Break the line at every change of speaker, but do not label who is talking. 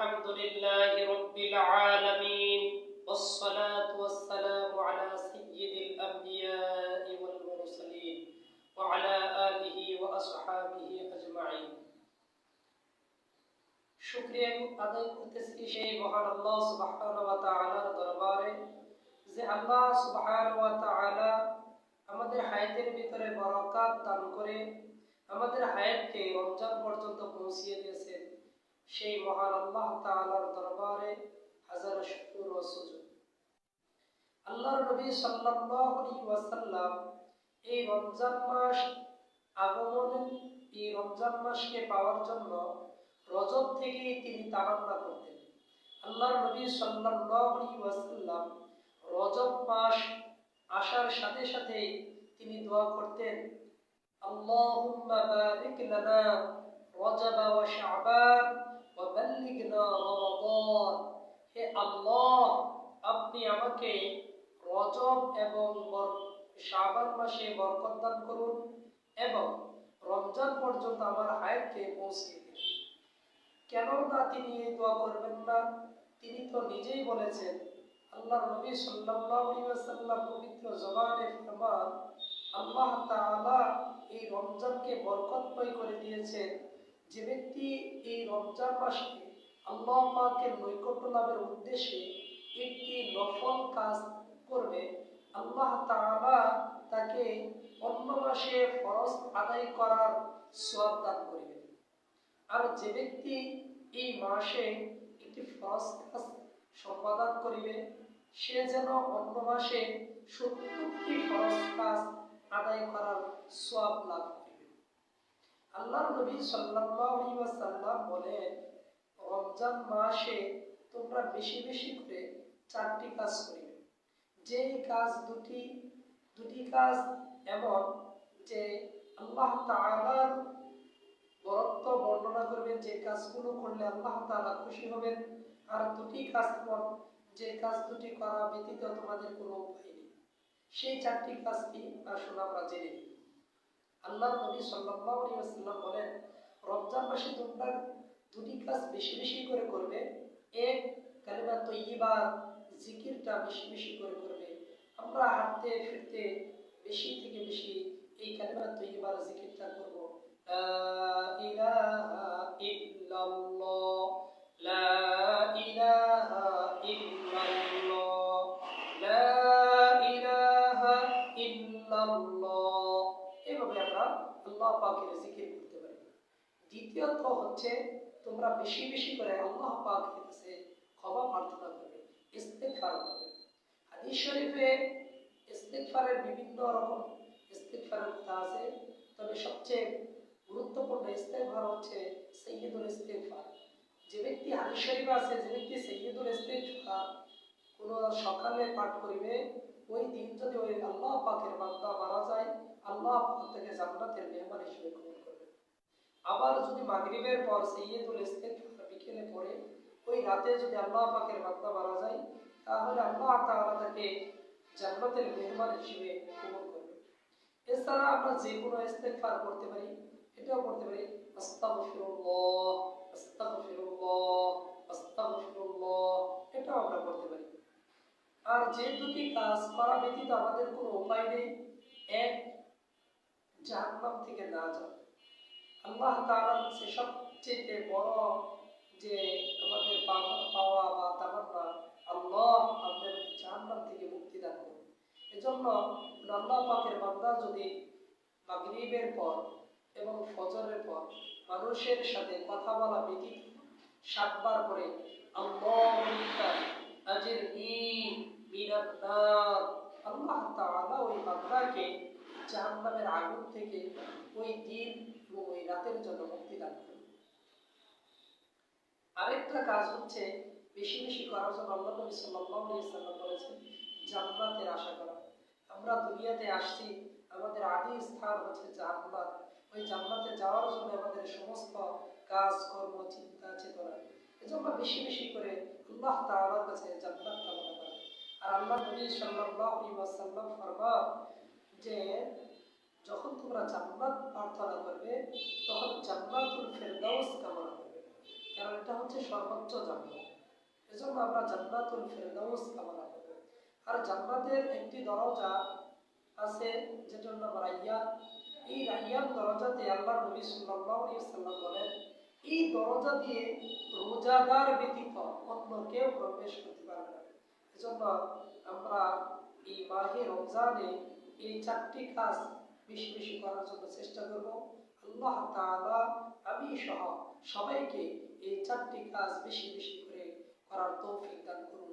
الحمد لله رب العالمين والصلاة والسلام على سيد الأنبياء والمرسلين وعلى آله وأصحابه أجمعين শুক্রিয়া আদায় করতেছি সেই মহান আল্লাহ সুবহানাহু ওয়া তাআলার দরবারে যে আল্লাহ সুবহানাহু ওয়া তাআলা আমাদের হায়াতের ভিতরে বরকত দান করে আমাদের হায়াতকে রমজান পর্যন্ত পৌঁছিয়ে দিয়েছেন সেই মহান আল্লাহ তাআলার দরবারে হাজার শুকর ও সুজুদ আল্লাহর নবী সাল্লাল্লাহু ওয়াসাল্লাম এই রমজান মাস আগমন, এই রমজান মাসকে পাওয়ার জন্য রজব থেকেই তিনি তামান্না করতেন। আল্লাহর নবী সাল্লাল্লাহু আলাইহি ওয়াসাল্লাম রজব মাস আসার সাথে সাথে তিনি দোয়া করতেন, আল্লাহুম্মা বারিক লানা রজব ওয়া শাবান হে আল্লাহ, আপনি আমাকে রজব এবং শাবান মাসে বরকত দান করুন এবং রমজান পর্যন্ত আমার হায়াতকে পৌঁছে দিন। কেন না তিনি এই দোয়া করবেন না? তিনি তো নিজেই বলেছেন আল্লাহ নবী ওয়াসাল্লাম পবিত্র জবানে ফরমান, আল্লাহ তাআলা এই রমজানকে বরকতময় করে দিয়েছেন। যে ব্যক্তি এই রমজান মাসে আল্লাহ পাকের নৈকট্য লাভের উদ্দেশ্যে একটি নফল কাজ করবে, আল্লাহ তাআলা তাকে অন্য মাসে ফরজ আদায় করার সওয়াব দান করিবেন। আর যে ব্যক্তি এই মাসে একটি ফরজ কাজ সম্পাদন করিবে, সে যেন অন্য মাসে সত্তরটি ফরজ কাজ আদায় করার সওয়াব লাভ করিবে আল্লাহর নবী আলাইহি বলেন, রমজান মাসে তোমরা বেশি বেশি করে চারটি কাজ করিবে। যেই কাজ দুটি দুটি কাজ এমন যে আল্লাহ তাআলার বরত্ব বর্ণনা করবেন, যে কাজগুলো করলে আল্লাহ তাআলা খুশি হবেন, আর দুটি কাজ এমন যে কাজ দুটি করা ব্যতীত তোমাদের কোনো উপায় নেই। সেই চারটি কাজ কি? আসুন আমরা জেনে নিই। আল্লাহ নবী সাল্লাম বলেন, রমজান মাসে তোমরা দুটি কাজ বেশি বেশি করে করবে। এক, কালিমা তৈবা জিকিরটা বেশি বেশি করে করবে। আমরা হাঁটতে, ফিরতে বেশি থেকে বেশি এই কালিমা আল্লাহ পাকের জিকির করতে পারি। দ্বিতীয়ত হচ্ছে, তোমরা বেশি বেশি করে আল্লাহ পাকের কাছে ক্ষমা প্রার্থনা করবে, ইস্তেগফার করবে। হাদিস শরীফে ইস্তেগফারের বিভিন্ন রকম ইস্তেগফারের কথা আছে। তবে সবচেয়ে গুরুত্বপূর্ণ ইস্তেগফার হচ্ছে সাইয়্যিদুল ইস্তেগফার। যে ব্যক্তি হাদিস শরীফে আছে, যে ব্যক্তি সাইয়্যিদুল ইস্তেগফার কোনো সকালে পাঠ করিবে, ওই দিন যদি ওই আল্লাহ পাকের বান্দা মারা যায় আল্লাহ তাকে জান্নাতের মেহমান হিসেবে কবুল করবে আবার যদি মাগরিবের পর সাইয়্যিদুল ইস্তেগফার বিকেলে পড়ে, ওই রাতে যদি আল্লাহ পাকের বান্দা মারা যায়, তাহলে আল্লাহ তাআলা তাকে জান্নাতের মেহমান হিসেবে কবুল করবে এছাড়া আমরা যে কোনো ইস্তেগফার করতে পারি, এটাও করতে পারি, আস্তাগফিরুল্লাহ আস্তাগফিরুল্লাহ আস্তাগফিরুল্লাহ, এটাও আমরা করতে পারি। আর যে দুটি কাজ করা ব্যতীত আমাদের কোনো উপায় নেই, এক জাহান্নাম থেকে না যাওয়া আল্লাহ তাআলার কাছে সবচেয়ে বড় যে আমাদের পাওয়া বা তামান্না, আল্লাহ আমাদের জাহান্নাম থেকে মুক্তি দান করুন। এজন্য আল্লাহ পাকের বান্দা যদি মাগরিবের পর এবং ফজরের পর মানুষের সাথে কথা বলা ব্যতীত সাতবার করে আল্লাহ তাআলা ওই বান্দাকে জাহান্নামের আগুন থেকে ওই দিন এবং ওই রাতের জন্য মুক্তি দান করুন। আরেকটা কাজ হচ্ছে, বেশি বেশি করার জন্য আল্লাহ নবী সাল্লাল্লাহু আলাইহি সাল্লাম বলেছেন, জান্নাতের আশা করা। আমরা দুনিয়াতে আসছি, আমাদের আদি স্থান হচ্ছে জান্নাত। ওই জান্নাতে যাওয়ার জন্য আমাদের সমস্ত কাজ, কর্ম, চিন্তা, চেতনা, এজন্য বেশি বেশি করে আল্লাহ তাআলার কাছে জান্নাত কামনা করা। আর আল্লাহ নবী সাল্লাল্লাহু আলাইহি ওয়াসাল্লাম ফরমান যে যখন তোমরা জান্নাত প্রার্থনা করবে, তখন জান্নাতুল ফেরদাউস কামনা করবে। কারণ এটা হচ্ছে সর্বোচ্চ জান্নাত। এজন্য আমরা জান্নাতুল ফেরদাউস কামনা করব। আর জান্নাতের একটি দরজা আছে, যেটার নাম রাইয়ান এই রাইয়ান দরজাতে আল্লাহ নবী সাল্লাল্লাহু আলাইহি সাল্লাম বলেন, এই দরজা দিয়ে রোজাদার ব্যতীত অন্য কেউ প্রবেশ করতে পারবে না। এজন্য আমরা এই মাহে রমজানে এই চারটি কাজ বেশি বেশি করার জন্য চেষ্টা করব। আল্লাহ তাআলা, আমি সহ সবাইকে এই চারটি কাজ বেশি বেশি করে করার তৌফিক দান করুন।